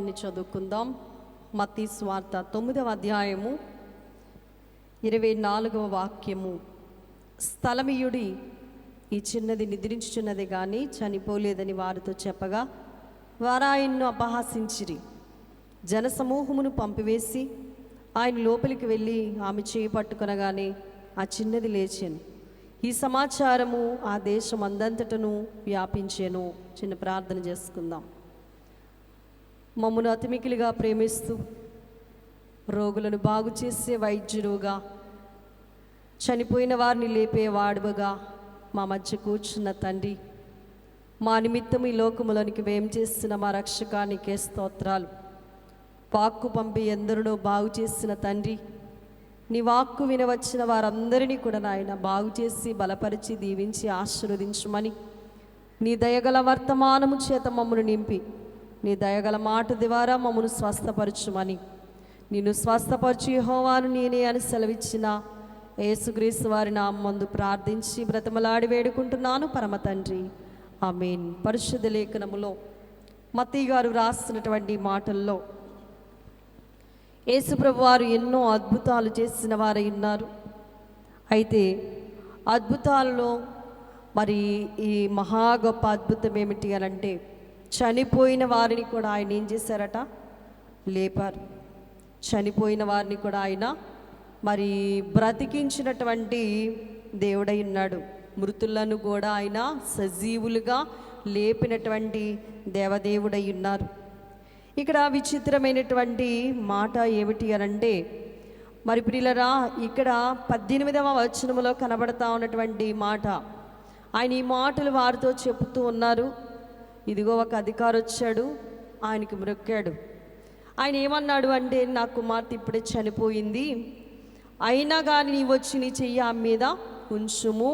వాక్యాన్ని చదువుకుందాం. మత్తి స్వార్త తొమ్మిదవ అధ్యాయము ఇరవై నాలుగవ వాక్యము. స్థలమియుడి ఈ చిన్నది నిద్రించుచున్నది కానీ చనిపోలేదని వారితో చెప్పగా వారాయన్ను అపహాసించిరి. జనసమూహమును పంపివేసి ఆయన లోపలికి వెళ్ళి ఆమె చేయి పట్టుకొనగానే ఆ చిన్నది లేచాను. ఈ సమాచారము ఆ దేశం అందంతటను వ్యాపించాను. చిన్న ప్రార్థన చేసుకుందాం. మమ్మను అతిమికిలిగా ప్రేమిస్తూ రోగులను బాగు చేసే వైద్యుడుగా చనిపోయిన వారిని లేపేవాడుగా మా మధ్య కూర్చున్న తండ్రి. మా నిమిత్తం ఈ లోకములోనికి వేం చేస్తున్న మా రక్షకానికే స్తోత్రాలు. వాక్కు పంపి ఎందరినో బాగు చేసిన తండ్రి. నీ వాక్కు వినవచ్చిన వారందరినీ కూడా నాయన బాగు చేసి బలపరిచి దీవించి ఆశీర్వదించమని నీ దయగల వర్తమానము చేత మమ్మను నింపి నీ దయగల మాట ద్వారా మమ్మను స్వస్థపరచుమని. నిన్ను స్వస్థపరచు హోవాను నేనే అని సెలవిచ్చిన. యేసుక్రీస్తు వారి నామందు ప్రార్థించి బ్రతమలాడి వేడుకుంటున్నాను పరమ తండ్రి. ఆమెన్. పరిశుద్ధ లేఖనములో మతీ గారు రాస్తున్నటువంటి మాటల్లో యేసుప్రభు వారు ఎన్నో అద్భుతాలు చేసిన వారై ఉన్నారు. అయితే అద్భుతాలలో మరి ఈ మహా గొప్ప అద్భుతం ఏమిటి అని అంటే చనిపోయిన వారిని కూడా ఆయన ఏం చేశారట? లేపారు. చనిపోయిన వారిని కూడా ఆయన మరి బ్రతికించినటువంటి దేవుడై ఉన్నాడు. మృతులను కూడా ఆయన సజీవులుగా లేపినటువంటి దేవదేవుడై ఉన్నారు. ఇక్కడ విచిత్రమైనటువంటి మాట ఏమిటి అనంటే మరి ప్రియులరా ఇక్కడ పద్దెనిమిదవ వచనములో కనబడతా ఉన్నటువంటి మాట. ఆయన ఈ మాటలు వారితో చెబుతూ ఉన్నారు. ఇదిగో ఒక అధికారి వచ్చాడు ఆయనకి మ్రొక్కాడు. ఆయన ఏమన్నాడు అంటే నా కుమార్తె ఇప్పుడే చనిపోయింది. అయినా కానీ నీ వచ్చి నీ చెయ్యి ఆమె మీద ఉంచుము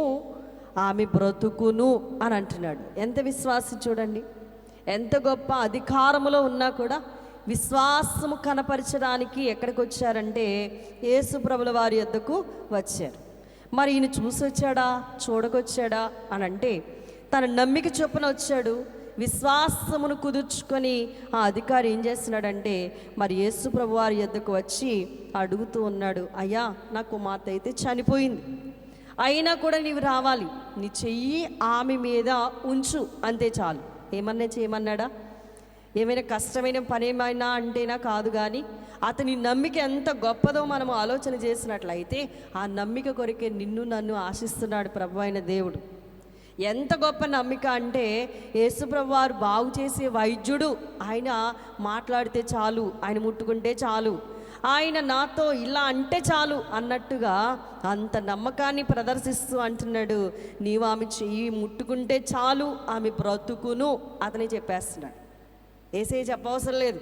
ఆమె బ్రతుకును అని అంటున్నాడు. ఎంత విశ్వాసం చూడండి. ఎంత గొప్ప అధికారములో ఉన్నా కూడా విశ్వాసము కనపరచడానికి ఎక్కడికి వచ్చారంటే యేసుప్రభుల వారి యొద్దకు వచ్చారు. మరి ఈయన చూసి వచ్చాడా చూడకొచ్చాడా అని అంటే తన నమ్మిక చొప్పున వచ్చాడు. విశ్వాసమును కుదుర్చుకొని ఆ అధికారి ఏం చేస్తున్నాడంటే మరి యేసు ప్రభు వారి యొద్దకు వచ్చి అడుగుతూ ఉన్నాడు అయ్యా నా కుమార్తె అయితే చనిపోయింది. అయినా కూడా నీవు రావాలి. నీ చెయ్యి ఆమె మీద ఉంచు అంతే చాలు. ఏమన్నా చేయమన్నాడా? ఏమైనా కష్టమైన పని ఏమైనా అంటేనా కాదు కానీ అతని నమ్మిక ఎంత గొప్పదో మనం ఆలోచన చేసినట్లయితే ఆ నమ్మిక కొరికే నిన్ను నన్ను ఆశిస్తున్నాడు ప్రభు అయిన దేవుడు. ఎంత గొప్ప నమ్మిక అంటే యేసుప్రభు వారు బాగు చేసే వైద్యుడు. ఆయన మాట్లాడితే చాలు ఆయన ముట్టుకుంటే చాలు. ఆయన నాతో ఇలా అంటే చాలు అన్నట్టుగా అంత నమ్మకాన్ని ప్రదర్శిస్తూ అంటున్నాడు. నీవు ఆమె చెయ్యి ముట్టుకుంటే చాలు ఆమె బ్రతుకును అతనే చెప్పేస్తున్నాడు. ఏసే చెప్పవసరం లేదు.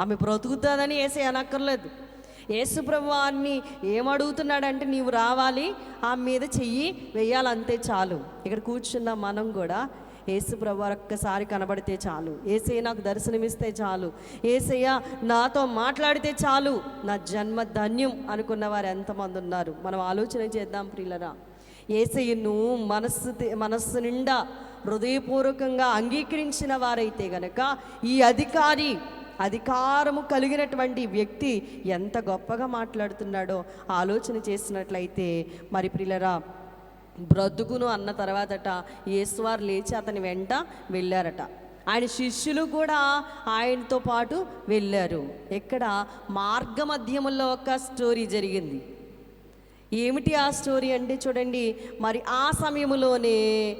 ఆమె బ్రతుకుతుందని ఏసే అనక్కర్లేదు. యేసుప్రభువాన్ని ఏమడుగుతున్నాడంటే నీవు రావాలి ఆమె మీద చెయ్యి వెయ్యాలంతే చాలు. ఇక్కడ కూర్చున్న మనం కూడా ఏసుప్రభు ఒక్కసారి కనబడితే చాలు. ఏసయ్య నాకు దర్శనమిస్తే చాలు. ఏసయ్య నాతో మాట్లాడితే చాలు. నా జన్మ ధన్యం అనుకున్న వారు ఎంతమంది ఉన్నారు? మనం ఆలోచన చేద్దాం ప్రియులరా. ఏసయ్యను మనస్సు మనస్సు నిండా హృదయపూర్వకంగా అంగీకరించిన వారైతే గనక ఈ అధికారి అధికారము కలిగినటువంటి వ్యక్తి ఎంత గొప్పగా మాట్లాడుతున్నాడో ఆలోచన చేసినట్లయితే మరి ప్రిలరా బ్రతుకును అన్న తర్వాతట యేసువారు లేచి అతని వెంట వెళ్ళారట. ఆయన శిష్యులు కూడా ఆయనతో పాటు వెళ్ళారు. ఇక్కడ మార్గ మధ్యములో ఒక స్టోరీ జరిగింది. ఏమిటి ఆ స్టోరీ అంటే చూడండి మరి ఆ సమయంలోనే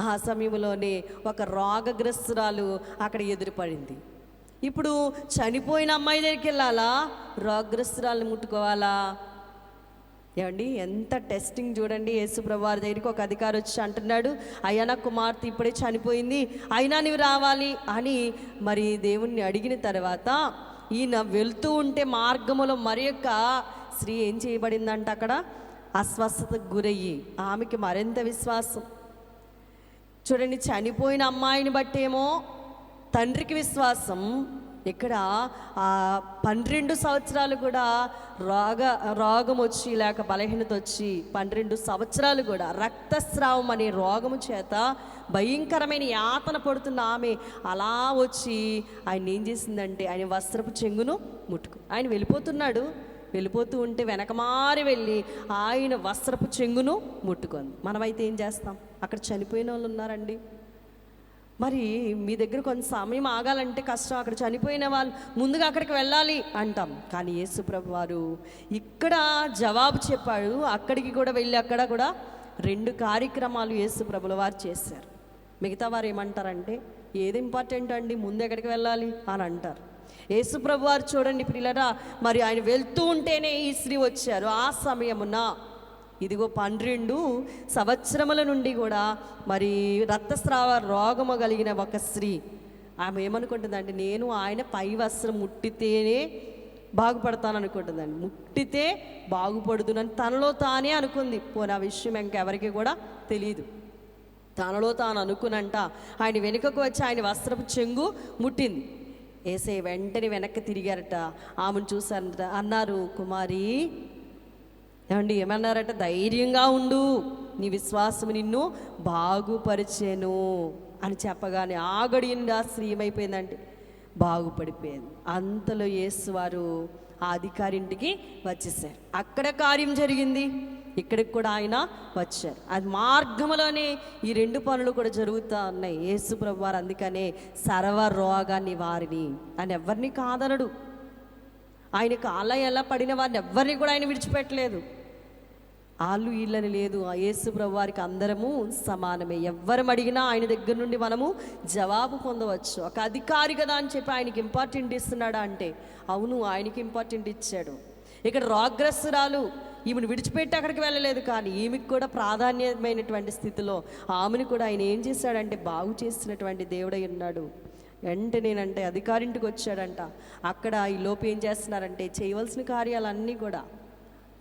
ఆ సమయంలోనే ఒక రోగగ్రస్తురాలు అక్కడ ఎదురుపడింది. ఇప్పుడు చనిపోయిన అమ్మాయి దగ్గరికి వెళ్ళాలా? రోగగ్రస్తురాలను ముట్టుకోవాలా? ఏమండి ఎంత టెస్టింగ్ చూడండి. యేసుప్రభు వారి దగ్గరికి ఒక అధికారి వచ్చి అంటున్నాడు అయ్యా నా కుమార్తె ఇప్పుడే చనిపోయింది. అయినా నీవు రావాలి. అని మరి దేవుణ్ణి అడిగిన తర్వాత ఈయన వెళ్తూ ఉంటే మార్గములో మరి యొక్క స్త్రీ ఏం చేయబడిందంట అక్కడ? అస్వస్థతకు గురయ్యి. ఆమెకి మరింత విశ్వాసం. చూడండి చనిపోయిన అమ్మాయిని బట్టేమో తండ్రికి విశ్వాసం. ఇక్కడ ఆ పన్నెండు సంవత్సరాలు కూడా రోగ రోగం వచ్చి లేక బలహీనత వచ్చి పన్నెండు సంవత్సరాలు కూడా రక్తస్రావం అనే రోగము చేత భయంకరమైన యాతన పడుతున్న ఆమె అలా వచ్చి ఆయన ఏం చేసిందంటే ఆయన వస్త్రపు చెంగును ముట్టుకు. ఆయన వెళ్ళిపోతున్నాడు. వెళ్ళిపోతూ ఉంటే వెనకమారి వెళ్ళి ఆయన వస్త్రపు చెంగును ముట్టుకుంది. మనమైతే ఏం చేస్తాం? అక్కడ చనిపోయిన వాళ్ళు ఉన్నారండి. మరి మీ దగ్గర కొంత సమయం ఆగాలంటే కష్టం. అక్కడ చనిపోయిన వాళ్ళు ముందుగా అక్కడికి వెళ్ళాలి అంటాం. కానీ యేసుప్రభు వారు ఇక్కడ జవాబు చెప్పాడు. అక్కడికి కూడా వెళ్ళి అక్కడ కూడా రెండు కార్యక్రమాలు యేసుప్రభుల వారు చేశారు. మిగతా వారు ఏమంటారంటే ఏది ఇంపార్టెంట్ అండి? ముందు ఎక్కడికి వెళ్ళాలి అని అంటారు. యేసుప్రభు వారు చూడండి పిల్లరా మరి ఆయన వెళ్తూ ఉంటేనే ఈ స్త్రీ వచ్చారు. ఆ సమయమున ఇదిగో పన్నెండు సంవత్సరముల నుండి కూడా మరి రక్తస్రావ రోగము కలిగిన ఒక స్త్రీ. ఆమె ఏమనుకుంటుందంటే నేను ఆయన పై వస్త్రం ముట్టితేనే బాగుపడతాను అనుకుంటుందండి. ముట్టితే బాగుపడుతుందని తనలో తానే అనుకుంది. పోనీ ఆ విషయం ఇంకెవరికి కూడా తెలియదు తనలో తాను అనుకునంట ఆయన వెనుకకు వచ్చి ఆయన వస్త్రపు చెంగు ముట్టింది. ఏసే వెంటనే వెనక్కి తిరిగారట. ఆమెను చూసారంట అన్నారు కుమారి ఏమండి ఏమన్నారంటే? ధైర్యంగా ఉండు. నీ విశ్వాసం నిన్ను బాగుపరిచాను అని చెప్పగానే ఆగడి నుండి ఆ బాగుపడిపోయింది. అంతలో యేసువారు ఆ అధికారింటికి వచ్చేసారు. అక్కడ కార్యం జరిగింది. ఇక్కడికి కూడా ఆయన వచ్చారు. అది మార్గంలోనే ఈ రెండు పనులు కూడా జరుగుతూ ఉన్నాయి. యేసు వారు అందుకనే సర్వ రోగాన్ని వారిని అని ఎవరిని కాదనడు. ఆయనకు అలా ఎలా పడిన వారిని ఎవరిని కూడా ఆయన విడిచిపెట్టలేదు. వాళ్ళు వీళ్ళని లేదు. ఆ యేసు వారికి అందరము సమానమే. ఎవ్వరం అడిగినా ఆయన దగ్గర నుండి మనము జవాబు పొందవచ్చు. ఒక అధికారి కదా అని చెప్పి ఆయనకి ఇంపార్టెంట్ ఇస్తున్నాడా అంటే అవును ఆయనకి ఇంపార్టెంట్ ఇచ్చాడు. ఇక్కడ రోగ్రస్తురాలు ఈమెను విడిచిపెట్టి అక్కడికి వెళ్ళలేదు కానీ ఈమెకు కూడా ప్రాధాన్యమైనటువంటి స్థితిలో ఆమెను కూడా ఆయన ఏం చేశాడంటే బాగు చేసినటువంటి దేవుడై ఉన్నాడు. వెంటనేనంటే అధికారింటికి వచ్చాడంట. అక్కడ ఈ లోపు ఏం చేస్తున్నారంటే చేయవలసిన కార్యాలన్నీ కూడా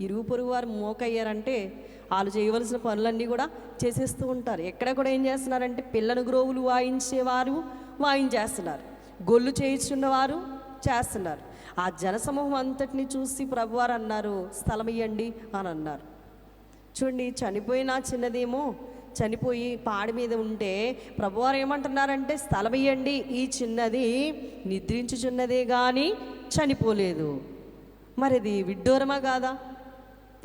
ఇరుగు పొరుగు వారు మోకయ్యారంటే వాళ్ళు చేయవలసిన పనులన్నీ కూడా చేసేస్తూ ఉంటారు. ఎక్కడ కూడా ఏం చేస్తున్నారంటే పిల్లను గ్రోవులు వాయించేవారు వాయించేస్తున్నారు. గొల్లు చేయించున్నవారు చేస్తున్నారు. ఆ జనసమూహం అంతటిని చూసి ప్రభువారు అన్నారు స్థలం ఇవ్వండి అని అన్నారు. చూడండి చనిపోయిన చిన్నదేమో చనిపోయి పాడి మీద ఉంటే ప్రభువారు ఏమంటున్నారంటే స్థలం ఇవ్వండి ఈ చిన్నది నిద్రించుచున్నదే కానీ చనిపోలేదు. మరి అది విడ్డూరమా కాదా?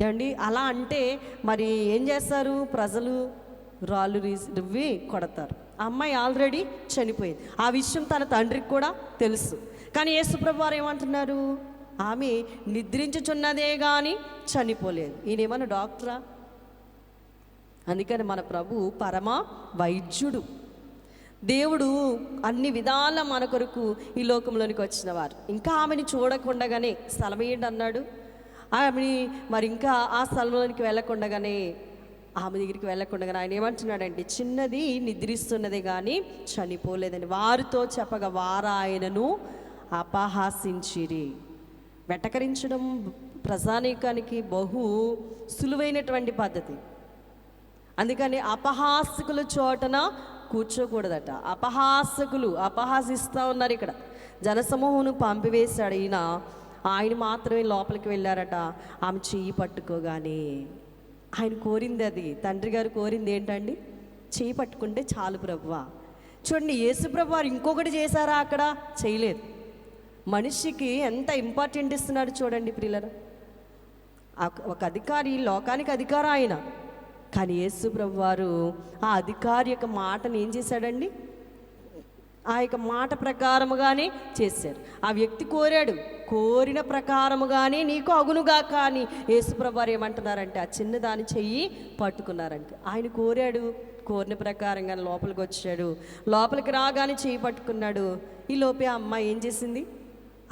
ఏమండి అలా అంటే మరి ఏం చేస్తారు? ప్రజలు రాళ్ళు రీసి కొడతారు. ఆ అమ్మాయి ఆల్రెడీ చనిపోయింది. ఆ విషయం తన తండ్రికి కూడా తెలుసు. కానీ యేసుప్రభు వారు ఏమంటున్నారు? ఆమె నిద్రించుచున్నదే కానీ చనిపోలేదు. ఈయనేమన్నా డాక్టరా? అందుకని మన ప్రభు పరమ వైద్యుడు. దేవుడు అన్ని విధాల మన కొరకు ఈ లోకంలోనికి వచ్చిన వారు ఇంకా ఆమెని చూడకుండగానే స్థలం అన్నాడు ఆమెని మరి ఇంకా ఆ స్థలంలోనికి వెళ్ళకుండగానే ఆమె దగ్గరికి వెళ్ళకుండా ఆయన ఏమంటున్నాడంటే చిన్నది నిద్రిస్తున్నది కానీ చనిపోలేదని వారితో చెప్పగా వారు ఆయనను అపహాసించిరి. వెటకరించడం ప్రజానీకానికి బహు సులువైనటువంటి పద్ధతి. అందుకని అపహాసకుల చోటన కూర్చోకూడదట. అపహాసకులు అపహాసిస్తూ ఉన్నారు ఇక్కడ. జనసమూహను పంపివేశాడు ఈయన ఆయన మాత్రమే లోపలికి వెళ్ళారట. ఆమె చెయ్యి పట్టుకోగానే ఆయన కోరింది అది. తండ్రి గారు కోరింది ఏంటండి? చెయ్యి పట్టుకుంటే చాలు ప్రభువ. చూడండి యేసుప్రభు వారు ఇంకొకటి చేశారా అక్కడ? చేయలేదు. మనిషికి ఎంత ఇంపార్టెంట్ ఇస్తున్నాడు చూడండి ప్రియులరు. ఒక అధికారి లోకానికి అధికారం ఆయన. కానీ యేసు ప్రభు వారు ఆ అధికారి యొక్క మాటను ఏం చేశాడండి? ఆ యొక్క మాట ప్రకారముగానే చేశారు. ఆ వ్యక్తి కోరాడు కోరిన ప్రకారముగానే నీకు అగునుగా కానీ యేసుప్రభారు ఏమంటున్నారంటే ఆ చిన్నదాని చెయ్యి పట్టుకున్నారంటే. ఆయన కోరాడు కోరిన ప్రకారంగా లోపలికి వచ్చాడు. లోపలికి రాగానే చెయ్యి పట్టుకున్నాడు. ఈ లోపే ఆ అమ్మాయి ఏం చేసింది?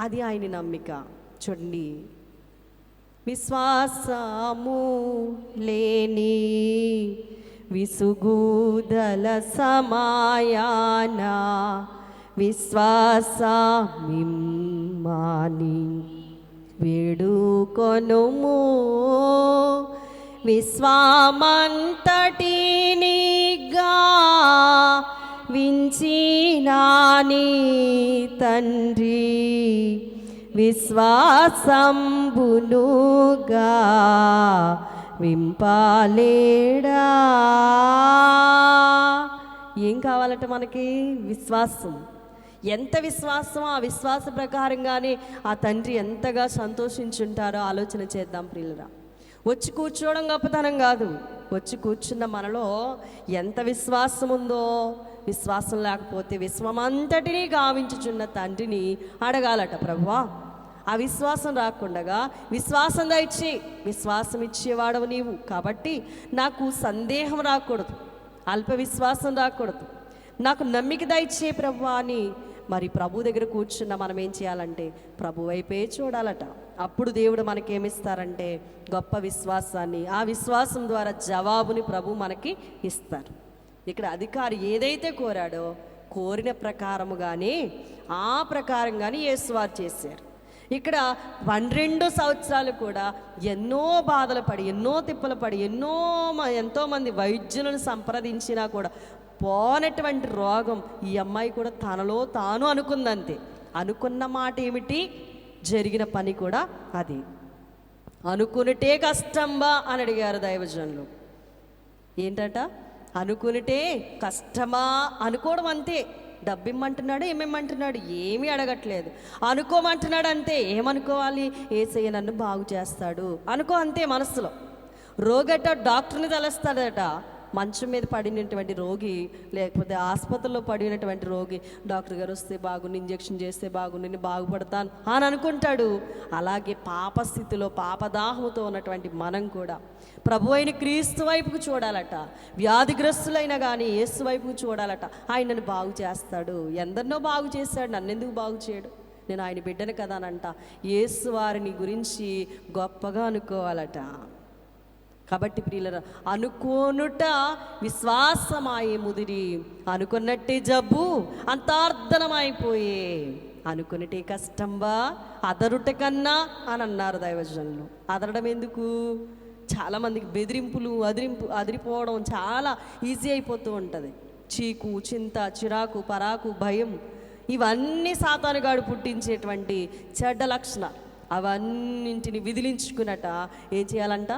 అది ఆయన నమ్మిక. చూడండి. విశ్వాసము లేని విసుగుదల సమాయాన విశ్వాసమిమ్మాని వేడుకొనుము. విశ్వామంతటినిగా వించినాని తండ్రి. విశ్వాసంబునుగా వింపాలేడా? ఏం కావాలట మనకి విశ్వాసం. ఎంత విశ్వాసం? ఆ విశ్వాస ప్రకారంగానే ఆ తండ్రి ఎంతగా సంతోషించుంటారో ఆలోచన చేద్దాం ప్రియులరా. వచ్చి కూర్చోవడం గొప్పతనం కాదు. వచ్చి కూర్చున్న మనలో ఎంత విశ్వాసం ఉందో విశ్వాసం లేకపోతే విశ్వమంతటినీ గావించుచున్న తండ్రిని అడగాలట ప్రభువా. ఆ విశ్వాసం రాకుండగా విశ్వాసం దయచి విశ్వాసం ఇచ్చేవాడవు నీవు. కాబట్టి నాకు సందేహం రాకూడదు అల్ప విశ్వాసం రాకూడదు. నాకు నమ్మిక దయచే ప్రభు అని మరి ప్రభు దగ్గర కూర్చున్న మనం ఏం చేయాలంటే ప్రభు వైపే చూడాలట. అప్పుడు దేవుడు మనకేమిస్తారంటే గొప్ప విశ్వాసాన్ని ఆ విశ్వాసం ద్వారా జవాబుని ప్రభు మనకి ఇస్తారు. ఇక్కడ అధికారి ఏదైతే కోరాడో కోరిన ప్రకారముగానే ఆ ప్రకారంగానే యేసువారు చేశారు. ఇక్కడ పన్నెండు సంవత్సరాలు కూడా ఎన్నో బాధలు పడి ఎన్నో తిప్పలు పడి ఎన్నో మ- వైద్యులను సంప్రదించినా కూడా పోనటువంటి రోగం ఈ అమ్మాయి కూడా తనలో తాను అనుకుందంతే. అనుకున్న మాట ఏమిటి? జరిగిన పని కూడా అది. అనుకునిటే కష్టంబా అని అడిగారు దైవజనులు. ఏంటట? అనుకునిటే కష్టమా? అనుకోవడం అంతే. డబ్బిమ్మంటున్నాడు ఏమేమంటున్నాడు ఏమీ అడగట్లేదు. అనుకోమంటున్నాడు అంతే ఏమనుకోవాలి? ఏసయ్య నన్ను బాగు చేస్తాడు. అనుకో అంతే మనసులో. రోగట డాక్టర్ని తలస్తాడట. మంచం మీద పడినటువంటి రోగి లేకపోతే ఆసుపత్రిలో పడినటువంటి రోగి డాక్టర్ గారు వస్తే బాగుండు ఇంజెక్షన్ చేస్తే బాగుండు నేను బాగుపడతాను అని అనుకుంటాడు. అలాగే పాప స్థితిలో పాపదాహముతో ఉన్నటువంటి మనం కూడా ప్రభు అయిన క్రీస్తు వైపుకు చూడాలట. వ్యాధిగ్రస్తులైనా కానీ యేసు వైపుకు చూడాలట. ఆయనను బాగు చేస్తాడు. ఎందరినో బాగు చేశాడు. నన్నెందుకు బాగు చేయడు? నేను ఆయన బిడ్డను కదా అనంట యేసు వారిని గురించి గొప్పగా అనుకోవాలట. కాబట్టి ప్రియుల అనుకోనుట విశ్వాసమాయే ముదిరి. అనుకున్నట్టే జబ్బు అంతార్థనమైపోయే కష్టం కష్టంబా అదరుట కన్నా అని అన్నారు దైవజనులు. అదరడం ఎందుకు? చాలామందికి బెదిరింపులు అదిరింపు అదిరిపోవడం చాలా ఈజీ అయిపోతూ ఉంటుంది. చీకు చింత చిరాకు పరాకు భయం ఇవన్నీ సాతానుగాడు పుట్టించేటువంటి చెడ్డ లక్షణాలు. అవన్నింటిని విదిలించుకున్నట ఏం చేయాలంట?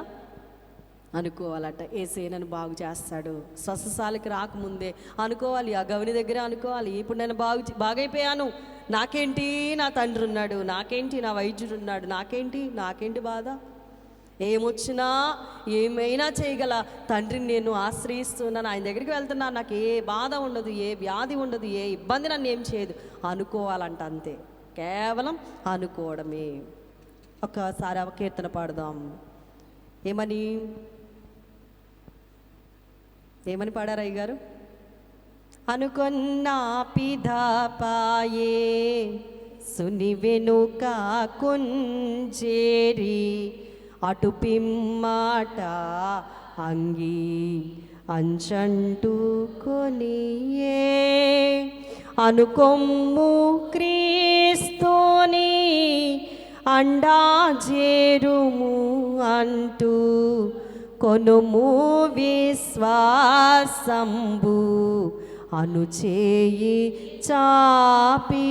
అనుకోవాలట ఏసే నన్ను బాగు చేస్తాడు? స్వస్థశాలకి రాకముందే అనుకోవాలి ఆ గవిని దగ్గర అనుకోవాలి. ఇప్పుడు నేను బాగు బాగైపోయాను. నాకేంటి నా తండ్రి ఉన్నాడు నాకేంటి నా వైద్యుడు ఉన్నాడు నాకేంటి? నాకేంటి బాధ? ఏమొచ్చినా ఏమైనా చేయగల తండ్రిని నేను ఆశ్రయిస్తున్నాను. ఆయన దగ్గరికి వెళ్తున్నాను. నాకు ఏ బాధ ఉండదు ఏ వ్యాధి ఉండదు ఏ ఇబ్బంది నన్ను ఏం చేయదు. అనుకోవాలంట అంతే. కేవలం అనుకోవడమే. ఒకసారి ఆ కీర్తన పాడదాం. ఏమని? ఏమని పాడారు అయ్యగారు? గారు అనుకున్న పిధాపాయే సుని వెనుక కుంజేరి అటు పిమ్మాట అంగి అంచంటూ కొనియే. అనుకొమ్ము క్రీస్తుని అండా చేరుము అంటూ కొనుము విశ్వాసంబు అనుచేయి చాపి.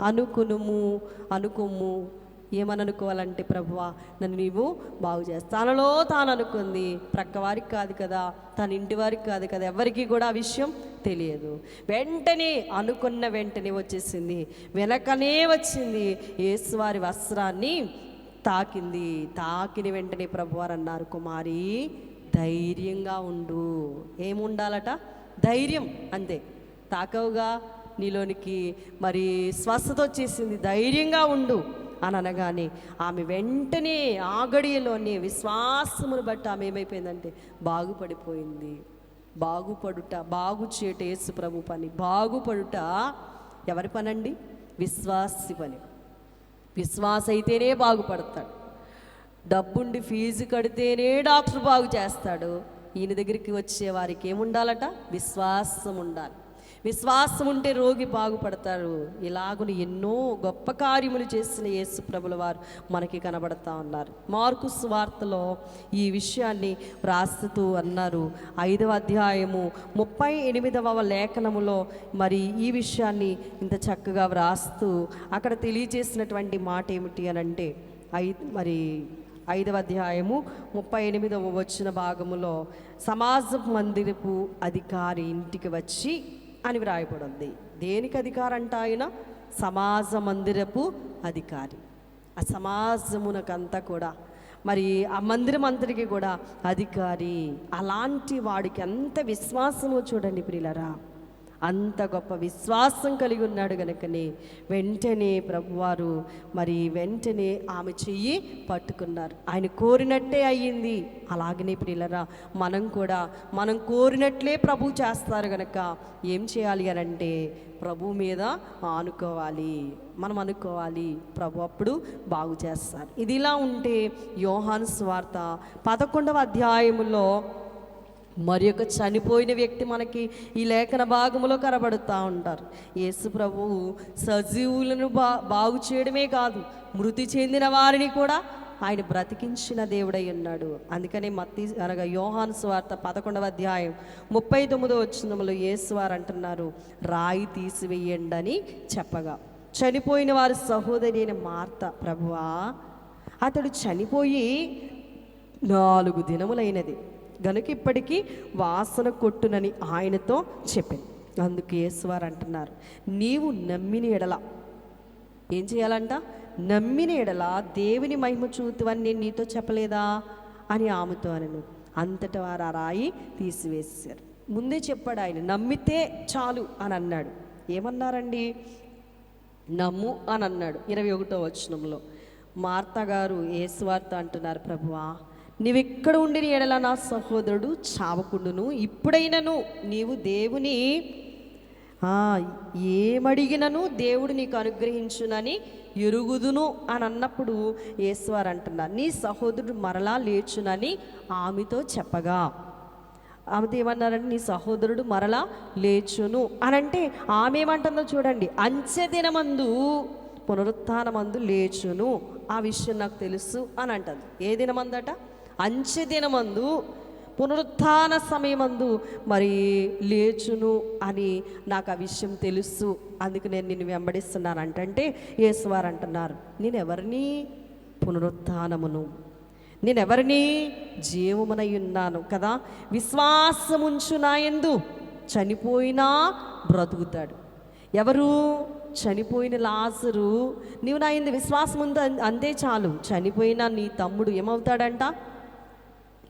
అనుకునుము అనుకుము. ఏమని అనుకోవాలంటే ప్రభువా నన్ను నీవు బాగు చేస్తా. తనలో తాను అనుకుంది ప్రక్కవారికి కాదు కదా తన ఇంటి వారికి కాదు కదా ఎవరికి కూడా ఆ విషయం తెలియదు. వెంటనే అనుకున్న వెంటనే వచ్చేసింది. వెనకనే వచ్చింది. యేసువారి వస్త్రాన్ని తాకింది. తాకిన వెంటనే ప్రభువారు అన్నారు కుమారి ధైర్యంగా ఉండు. ఏముండాలట? ధైర్యం అంతే. తాకవుగా నీలోనికి మరి స్వస్థత వచ్చేసింది. ధైర్యంగా ఉండు అని అనగానే ఆమె వెంటనే ఆగడియలోనే విశ్వాసమును బట్టి ఆమె ఏమైపోయిందంటే బాగుపడిపోయింది. బాగుపడుట బాగు చేయట యేసు ప్రభు పని. బాగుపడుట ఎవరి పనండి? విశ్వాసి పని. విశ్వాస అయితేనే బాగుపడతాడు. డబ్బుండి ఫీజు కడితేనే డాక్టర్ బాగు చేస్తాడు. ఈయన దగ్గరికి వచ్చే వారికి ఏముండాలట? విశ్వాసం ఉండాలి. విశ్వాసం ఉంటే రోగి బాగుపడతారు ఇలాగుని ఎన్నో గొప్ప కార్యములు చేసిన యేసు ప్రభుల వారు మనకి కనబడతా ఉన్నారు. మార్కు స్వార్తలో ఈ విషయాన్ని వ్రాస్తూ అన్నారు. ఐదవ అధ్యాయము ముప్పై ఎనిమిదవ లేఖనములో మరి ఈ విషయాన్ని ఇంత చక్కగా వ్రాస్తూ అక్కడ తెలియజేసినటువంటి మాట ఏమిటి అని అంటే ఐ మరి ఐదవ అధ్యాయము ముప్పై ఎనిమిదవ వచ్చిన భాగములో సమాజ మందిరపు అధికారి ఇంటికి వచ్చి అని వ్రాయబడింది. దేనికి అధికారంట అంట ఆయన? సమాజ మందిరపు అధికారి. ఆ సమాజమునకంతా కూడా మరి ఆ మందిరం అంతటికి కూడా అధికారి. అలాంటి వాడికి ఎంత విశ్వాసమో చూడండి ప్రియులరా. అంత గొప్ప విశ్వాసం కలిగి ఉన్నాడు గనుకనే. వెంటనే ప్రభువారు మరి వెంటనే ఆమె చెయ్యి పట్టుకున్నారు. ఆయన కోరినట్టే అయ్యింది. అలాగనే ప్రియులరా మనం కూడా మనం కోరినట్లే ప్రభు చేస్తారు గనక. ఏం చేయాలి అని అంటే ప్రభు మీద ఆనుకోవాలి. మనం అనుకోవాలి ప్రభు అప్పుడు బాగు చేస్తారు. ఇది ఇలా ఉంటే యోహాను స్వార్త పదకొండవ అధ్యాయములో మరి యొక్క చనిపోయిన వ్యక్తి మనకి ఈ లేఖన భాగంలో కనబడుతూ ఉంటారు. యేసు ప్రభువు సజీవులను బా బాగు చేయడమే కాదు మృతి చెందిన వారిని కూడా ఆయన బ్రతికించిన దేవుడై ఉన్నాడు. అందుకనే మత్తి అనగా యోహాన్ స్వార్త పదకొండవ అధ్యాయం ముప్పై తొమ్మిదో వచ్చినములో యేసువారు అంటున్నారు రాయి తీసివేయండి అని చెప్పగా. చనిపోయిన వారి సహోదరి అయిన మార్త ప్రభువా అతడు చనిపోయి నాలుగు దినములైనది. గనుక ఇప్పటికీ వాసన కొట్టునని ఆయనతో చెప్పింది. అందుకు యేసువారు అంటున్నారు నీవు నమ్మిన ఎడల ఏం చేయాలంట? నమ్మిన ఎడల దేవుని మహిమ చూతువని నేను నీతో చెప్పలేదా? అని ఆమెతో అనను. అంతటి వారు ఆ రాయి తీసివేశారు ముందే చెప్పాడు ఆయన నమ్మితే చాలు అని అన్నాడు. ఏమన్నారండి? నమ్ము అని అన్నాడు. ఇరవై ఒకటో వచనంలో. మార్త గారు ఏసువార్త అంటున్నారు ప్రభువా నీవెక్కడ ఉండిన ఎడల నా సహోదరుడు చావకుండును. ఇప్పుడైనను నీవు దేవుని ఏమడిగినను దేవుడు నీకు అనుగ్రహించునని ఎరుగుదును అని అన్నప్పుడు యేసువారు అంటున్నారు. నీ సహోదరుడు మరలా లేచునని ఆమెతో చెప్పగా. ఆమెతో ఏమన్నారంటే నీ సహోదరుడు మరలా లేచును అని అంటే ఆమె ఏమంటుందో చూడండి. అంచె దినమందు పునరుత్థానమందు లేచును. ఆ విషయం నాకు తెలుసు అని అంటుంది. ఏ దినమందట? అంచె దినమందు పునరుత్థాన సమయమందు మరి లేచును అని నాకు ఆ విషయం తెలుసు. అందుకు నేను నిన్ను వెంబడిస్తున్నాను అంటే యేసువారు అంటున్నారు నేను ఎవరిని పునరుత్థానమును? నేను ఎవరిని జీవమునై ఉన్నాను కదా? విశ్వాసముంచు నాయందు చనిపోయినా బ్రతుకుతాడు. ఎవరు? చనిపోయిన లాజరు. నీవు నా ఎందు విశ్వాసం ఉందా అంతే చాలు. చనిపోయిన నీ తమ్ముడు ఏమవుతాడంట?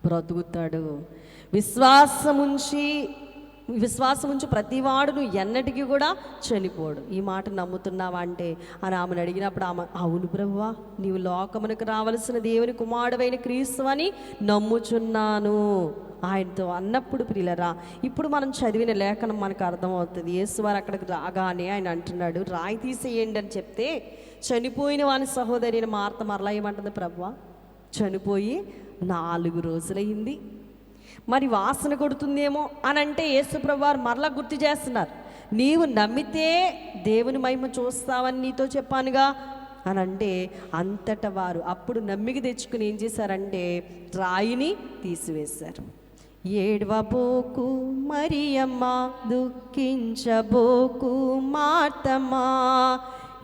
బ్రతుకుతాడు. విశ్వాసముంచి విశ్వాసముంచి ప్రతివాడును ఎన్నటికీ కూడా చనిపోడు. ఈ మాట నమ్ముతున్నావా అంటే అని ఆమెను అడిగినప్పుడు ఆమె అవును ప్రభువా నీవు లోకమునకు రావలసిన దేవుని కుమారుడైన క్రీస్తు అని నమ్ముచున్నాను. ఆయనతో అన్నప్పుడు ప్రియులరా ఇప్పుడు మనం చదివిన లేఖనం మనకు అర్థమవుతుంది. యేసువారు అక్కడికి రాగానే ఆయన అంటున్నాడు రాయి తీసేయండి అని చెప్తే చనిపోయిన వాని సహోదరిని మార్త మరలా ఏమంటుంది ప్రభువా చనిపోయి నాలుగు రోజులైంది. మరి వాసన కొడుతుందేమో అని అంటే యేసుప్రభు వారు మరలా గుర్తు చేస్తున్నారు. నీవు నమ్మితే దేవుని మహిమ చూస్తావని నీతో చెప్పానుగా అని అంటే అంతట వారు అప్పుడు నమ్మిక తెచ్చుకుని ఏం చేశారంటే రాయిని తీసివేశారు. ఏడవబోకు మరియమ్మ దుఃఖించబోకు మార్తమ్మా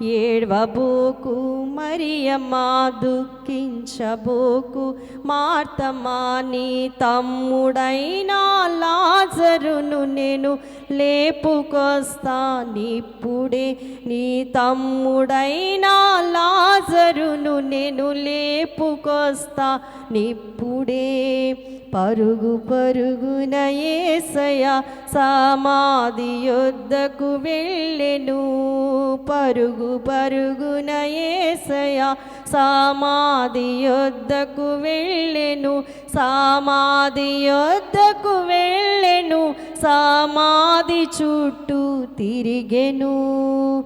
ఏడవబోకు మరియమ్మా దుఃఖించబోకు మార్తమాని తమ్ముడైన తమ్ముడైనా లాజరును నేను లేపుకొస్తానిప్పుడే నీ తమ్ముడైనా లాజరును నేను లేపుకొస్తా నిప్పుడే. పరుగు పరుగున ఏసయ సమాధి యొద్దకు వెళ్ళెను. పరుగు పరుగున ఏసయ సమాధి యొద్దకు వెళ్ళెను. సమాధి యొద్దకు వెళ్ళెను. సమాధి చుట్టూ తిరిగెను.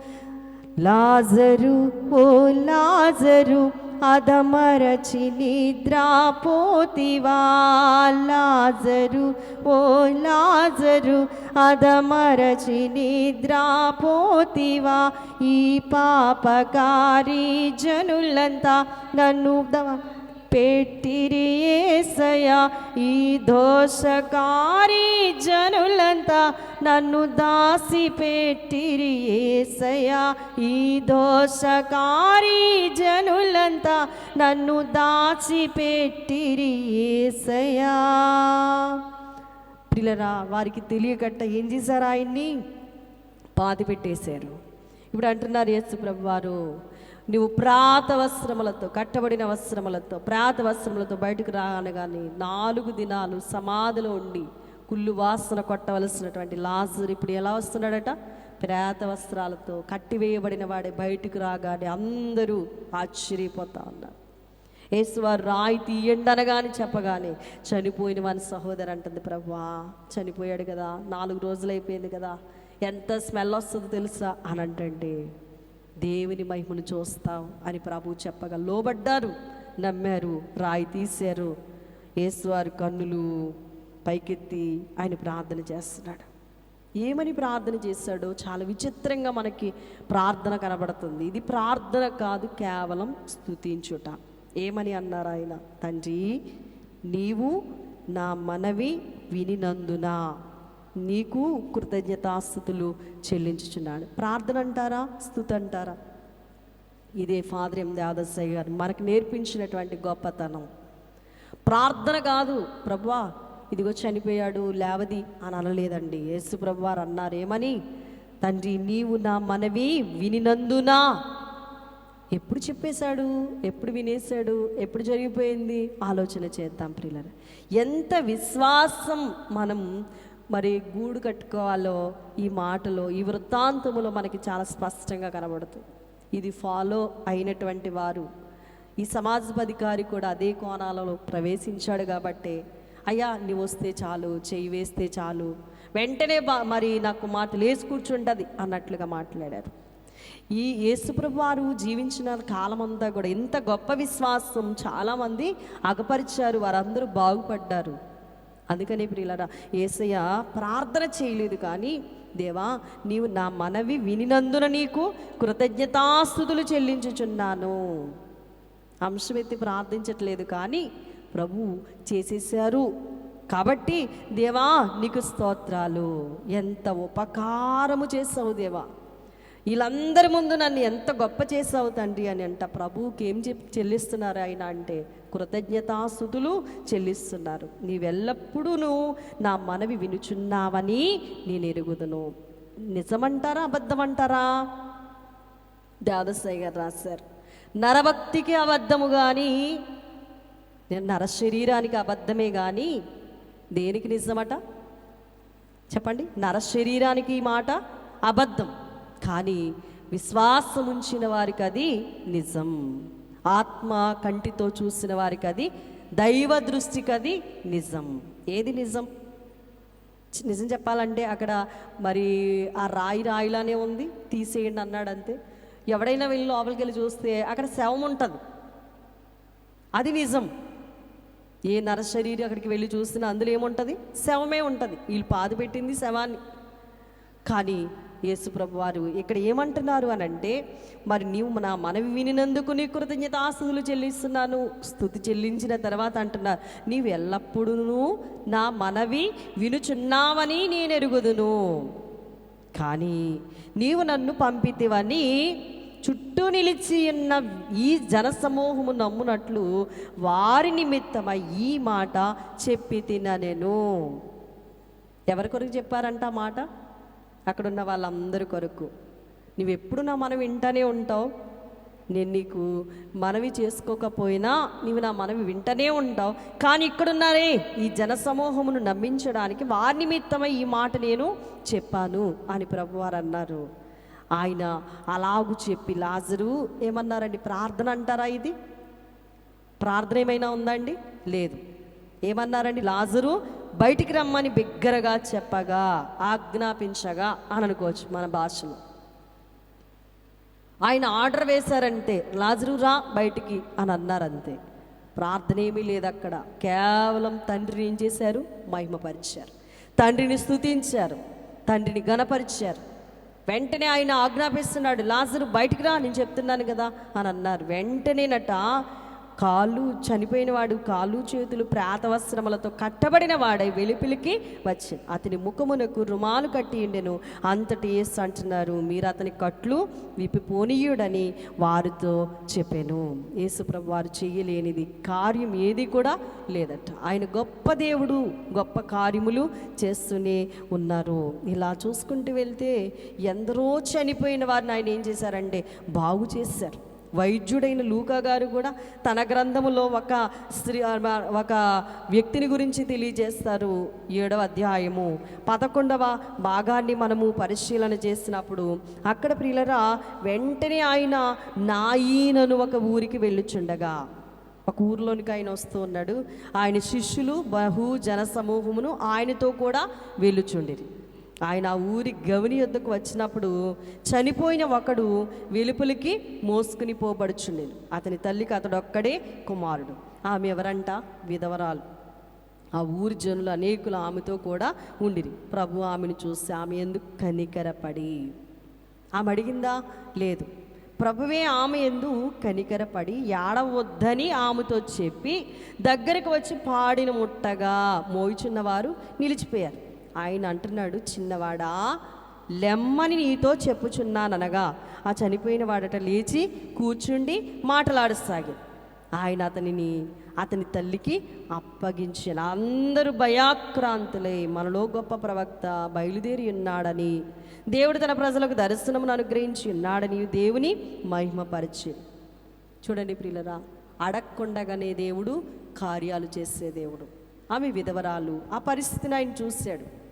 లాజరు ఓ లాజరు అదమరచి నిద్రాపోతివా లాజరు ఓ లాజరు అదమరచి నిద్రాపోతివా ఈ పాపకారి జనులంతా నన్ను దవా పెట్టిరి ఏసయా ఈ దోషకారి జనులంతా నన్ను దాసి పెట్టిరి ఏసయా ఈ దోషకారి జనులంతా నన్ను దాచి పెట్టిరి ఏసయా పిల్లరా వారికి తెలియకట్ట ఏం చేశారు ఆయన్ని? పాతి పెట్టేశారు. ఇప్పుడు అంటున్నారు యేసు ప్రభు వారు నువ్వు ప్రాత వస్త్రములతో కట్టబడిన వస్త్రములతో ప్రాత వస్త్రములతో బయటకు రానగానే నాలుగు దినాలు సమాధిలో ఉండి కుళ్ళు వాసన కొట్టవలసినటువంటి లాజర్ ఇప్పుడు ఎలా వస్తున్నాడట? ప్రేత వస్త్రాలతో కట్టివేయబడిన వాడే బయటకు రాగానే అందరూ ఆశ్చర్యపోతా ఉన్నారు. యేసువారు రాయి తీయండి అనగానే చెప్పగానే చనిపోయిన వాని సహోదరు అంటుంది ప్రభా చనిపోయాడు కదా నాలుగు రోజులు అయిపోయింది కదా ఎంత స్మెల్ వస్తుందో తెలుసా? అని అంటే దేవుని మహిమను చూస్తాం అని ప్రభు చెప్పగా లోబడ్డారు నమ్మారు రాయి తీశారు. యేసువారి కన్నులు పైకెత్తి ఆయన ప్రార్థన చేస్తున్నాడు. ఏమని ప్రార్థన చేశాడో చాలా విచిత్రంగా మనకి ప్రార్థన కనబడుతుంది. ఇది ప్రార్థన కాదు కేవలం స్తుతించుట. ఏమని అన్నారు ఆయన? తండ్రి నీవు నా మనవి వినినందున? నీకు కృతజ్ఞతాస్థుతులు చెల్లించుచున్నాడు. ప్రార్థన అంటారా స్థుతి అంటారా ఇదే ఫాదర్ ఎం దాదస్సయ్య గారు మనకు నేర్పించినటువంటి గొప్పతనం. ప్రార్థన కాదు. ప్రభా ఇదిగో చనిపోయాడు లేవది అని అనలేదండి. యేసు ప్రభువారు అన్నారు ఏమని? తండ్రి నీవు నా మనవి వినినందునా. ఎప్పుడు చెప్పేశాడు? ఎప్పుడు వినేశాడు? ఎప్పుడు జరిగిపోయింది? ఆలోచన చేద్దాం ప్రియులర. ఎంత విశ్వాసం మనం మరి గూడు కట్టుకోవాలో ఈ మాటలో ఈ వృత్తాంతములో మనకి చాలా స్పష్టంగా కనబడుతుంది. ఇది ఫాలో అయినటువంటి వారు. ఈ సమాజాధికారి కూడా అదే కోణాలలో ప్రవేశించాడు కాబట్టి అయ్యా నీవు వస్తే చాలు చేయి వేస్తే చాలు వెంటనే బా మరి నాకు మాట లేచి కూర్చుంటుంది అన్నట్లుగా మాట్లాడారు. ఈ యేసుప్రభు వారు జీవించిన కాలమంతా కూడా ఇంత గొప్ప విశ్వాసం చాలామంది అగపరిచారు వారందరూ బాగుపడ్డారు. అందుకని ప్రియులరా ఏసయ్య ప్రార్థన చేయలేదు కానీ దేవా నీవు నా మనవి వినినందున నీకు కృతజ్ఞతాస్థుతులు చెల్లించుచున్నాను. అంశమెత్తి ప్రార్థించట్లేదు కానీ ప్రభు చేసేసారు కాబట్టి దేవా నీకు స్తోత్రాలు. ఎంత ఉపకారము చేసావు దేవా. వీళ్ళందరి ముందు నన్ను ఎంత గొప్ప చేసావు తండ్రి అని అంట. ప్రభువుకి ఏం చెప్ చెల్లిస్తున్నారు ఆయన అంటే కృతజ్ఞతాస్థుతులు చెల్లిస్తున్నారు. నీవెల్లప్పుడూ నా మనవి వినుచున్నావని నేను ఎరుగుదును. నిజమంటారా అబద్ధమంటారా? దాదసాయి గారు రాశారు. నరభక్తికి అబద్ధము కానీ నర శరీరానికి అబద్ధమే కానీ దేనికి నిజమట? చెప్పండి. నర శరీరానికి ఈ మాట అబద్ధం. కానీ విశ్వాసం ఉంచిన వారికి అది నిజం. ఆత్మ కంటితో చూసిన వారికి అది దైవ దృష్టికి అది నిజం. ఏది నిజం? నిజం చెప్పాలంటే అక్కడ మరి ఆ రాయి రాయిలానే ఉంది. తీసేయండి అన్నాడు అంతే. ఎవడైనా వెళ్ళి లోపలికి వెళ్ళి చూస్తే అక్కడ శవం ఉంటుంది. అది నిజం. ఏ నరశరీరం అక్కడికి వెళ్ళి చూసినా అందులో ఏముంటుంది? శవమే ఉంటుంది. వీళ్ళు పాదు పెట్టింది శవాన్ని. కానీ యేసుప్రభు వారు ఇక్కడ ఏమంటున్నారు అని అంటే మరి నీవు నా మనవి వినినందుకు నీ కృతజ్ఞతాస్తుతులు చెల్లిస్తున్నాను. స్థుతి చెల్లించిన తర్వాత అంటున్నారు నీవు ఎల్లప్పుడూ నా మనవి వినుచున్నావని నేను ఎరుగుదును. కానీ నీవు నన్ను పంపితివని చుట్టూ నిలిచి ఉన్న ఈ జనసమూహము నమ్మునట్లు వారి నిమిత్తమై ఈ మాట చెప్పి తిన నేను ఎవరి కొరకు చెప్పారంట మాట? అక్కడున్న వాళ్ళందరి కొరకు. నువ్వెప్పుడు నా మనం వింటూనే ఉంటావు. నేను నీకు మనవి చేసుకోకపోయినా నీవు నా మనవి వింటనే ఉంటావు. కానీ ఇక్కడున్నారే ఈ జనసమూహమును నమ్మించడానికి వారి నిమిత్తమై ఈ మాట నేను చెప్పాను అని ప్రభువారు అన్నారు. ఆయన అలాగు చెప్పి లాజరు ఏమన్నారండి? ప్రార్థన అంటారా ఇది? ప్రార్థన ఏమైనా ఉందండి లేదు. ఏమన్నారండి? లాజరు బయటికి రమ్మని బిగ్గరగా చెప్పగా ఆజ్ఞాపించగా అని అనుకోవచ్చు మన భాషలో. ఆయన ఆర్డర్ వేశారంటే లాజరు రా బయటికి అని అన్నారు అంతే ప్రార్థన ఏమీ లేదు అక్కడ కేవలం తండ్రిని ఏం చేశారు? మహిమపరిచారు. తండ్రిని స్తుతించారు. తండ్రిని గణపరిచారు వెంటనే ఆయన ఆజ్ఞాపిస్తున్నాడు లాజరు బయటికి రా నేను చెప్తున్నాను కదా అని అన్నారు. వెంటనేనట కాళ్ళు చనిపోయిన వాడు కాళ్ళు చేతులు ప్రాతవస్త్రములతో కట్టబడిన వాడై వెలుపిలికి వచ్చి అతని ముఖమునకు రుమాలు కట్టి ఉండెను. అంతటి యేసు అంటున్నారు మీరు అతని కట్లు విప్పిపోనీయుడని వారితో చెప్పాను. యేసుప్రభు వారు చేయలేనిది కార్యం ఏది కూడా లేదట. ఆయన గొప్ప దేవుడు గొప్ప కార్యములు చేస్తూనే ఉన్నారు. ఇలా చూసుకుంటూ వెళ్తే ఎందరో చనిపోయిన వారిని ఆయన ఏం చేశారంటే బాగు చేశారు. వైద్యుడైన లూకా గారు కూడా తన గ్రంథములో ఒక స్త్రీ ఒక వ్యక్తిని గురించి తెలియజేస్తారు. ఏడవ అధ్యాయము. పదకొండవ భాగాన్ని మనము పరిశీలన చేసినప్పుడు అక్కడ ప్రియులరా వెంటనే ఆయన నాయీనను ఒక ఊరికి వెళ్ళుచుండగా. ఒక ఊరిలోనికి ఆయన వస్తూ ఉన్నాడు. ఆయన శిష్యులు బహు జన సమూహమును ఆయనతో కూడా వెళ్ళుచుండిరి. ఆయన ఆ ఊరి గవిని యొద్దకు వచ్చినప్పుడు చనిపోయిన ఒకడు వెలుపులకి మోసుకుని పోబడుచుండేది అతని తల్లికి అతడు ఒక్కడే కుమారుడు. ఆమె ఎవరంట? విధవరాలు. ఆ ఊరి జనులు అనేకులు ఆమెతో కూడా ఉండిరి. ప్రభు ఆమెను చూసి ఆమె ఎందుకు కనికరపడి? ఆమె అడిగిందా? లేదు. ప్రభువే ఆమె ఎందు కనికరపడి ఏడవద్దని ఆమెతో చెప్పి దగ్గరకు వచ్చి పాడిన ముట్టగా మోయిచున్నవారు నిలిచిపోయారు. ఆయన అంటున్నాడు చిన్నవాడా లెమ్మని నీతో చెప్పుచున్నాననగా. ఆ చనిపోయిన వాడట లేచి కూర్చుండి మాటలాడసాగి ఆయన అతనిని అతని తల్లికి అప్పగించిన అందరూ భయాక్రాంతులై మనలో గొప్ప ప్రవక్త బయలుదేరి ఉన్నాడని దేవుడు తన ప్రజలకు దర్శనమును అనుగ్రహించి ఉన్నాడని దేవుని మహిమపరిచి. చూడండి ప్రియులరా అడగకుండగానే దేవుడు కార్యాలు చేసే దేవుడు. ఆమె విధవరాలు ఆ పరిస్థితిని ఆయన చూశాడు.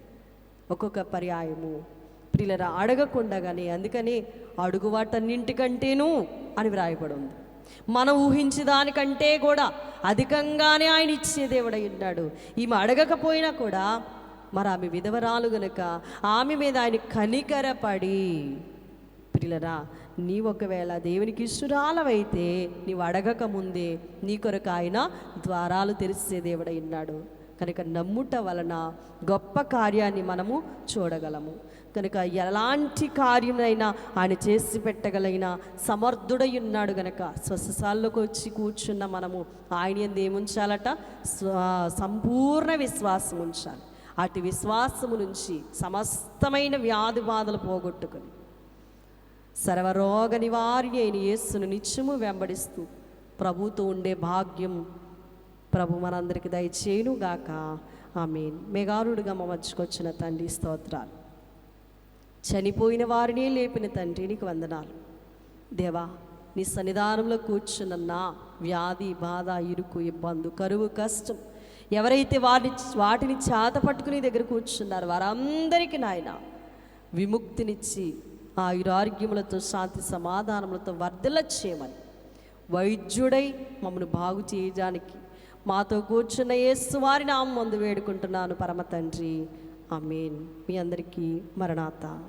ఒక్కొక్క పర్యాయము. ప్రియులరా కానీ అందుకని అడుగు వాటన్నింటికంటేను అని వ్రాయబడి ఉంది మనం ఊహించే దానికంటే కూడా అధికంగానే ఆయన ఇచ్చే దేవుడై ఉన్నాడు. ఈమె అడగకపోయినా కూడా మరి ఆమె విధవరాలు గనుక ఆమె మీద ఆయన కనికరపడి ప్రిలరా నీ ఒకవేళ దేవునికి ఇష్టురాలవైతే నీవు అడగక ముందే నీ కొరకు ఆయన ద్వారాలు తెరిచే దేవుడై ఉన్నాడు. కనుక నమ్ముట వలన గొప్ప కార్యాన్ని మనము చూడగలము. కనుక ఎలాంటి కార్యమైనా ఆయన చేసి పెట్టగలిగిన సమర్థుడై ఉన్నాడు గనక స్వస్థశాల్లోకి వచ్చి కూర్చున్న మనము ఆయన ఎందు ఏముంచాలట? సంపూర్ణ విశ్వాసం ఉంచాలి. అటు విశ్వాసము నుంచి సమస్తమైన వ్యాధి బాధలు పోగొట్టుకొని సర్వరోగ నివార్య అయిన యేసును నిత్యము వెంబడిస్తూ ప్రభుతో ఉండే భాగ్యం ప్రభు మనందరికి దయచేయునుగాక. ఆమె మెగారుడుగా మమర్చుకొచ్చిన తండ్రి స్తోత్రాలు. చనిపోయిన వారినే లేపిన తండ్రి నీకు వందనాలు. దేవా నీ సన్నిధానంలో కూర్చున్న నా వ్యాధి బాధ ఇరుకు ఇబ్బంది కరువు కష్టం ఎవరైతే వాటిని వాటిని చేత పట్టుకుని దగ్గర కూర్చున్నారు వారందరికీ నాయన విముక్తినిచ్చి ఆయురారోగ్యములతో శాంతి సమాధానములతో వర్ధల చేయమని వైద్యుడై మమ్మల్ని బాగు చేయడానికి మాతో కూర్చున్న యేసు వారి నామందు వేడుకుంటున్నాను పరమ తండ్రి. ఆమేన్. మీ అందరికీ మరణాత.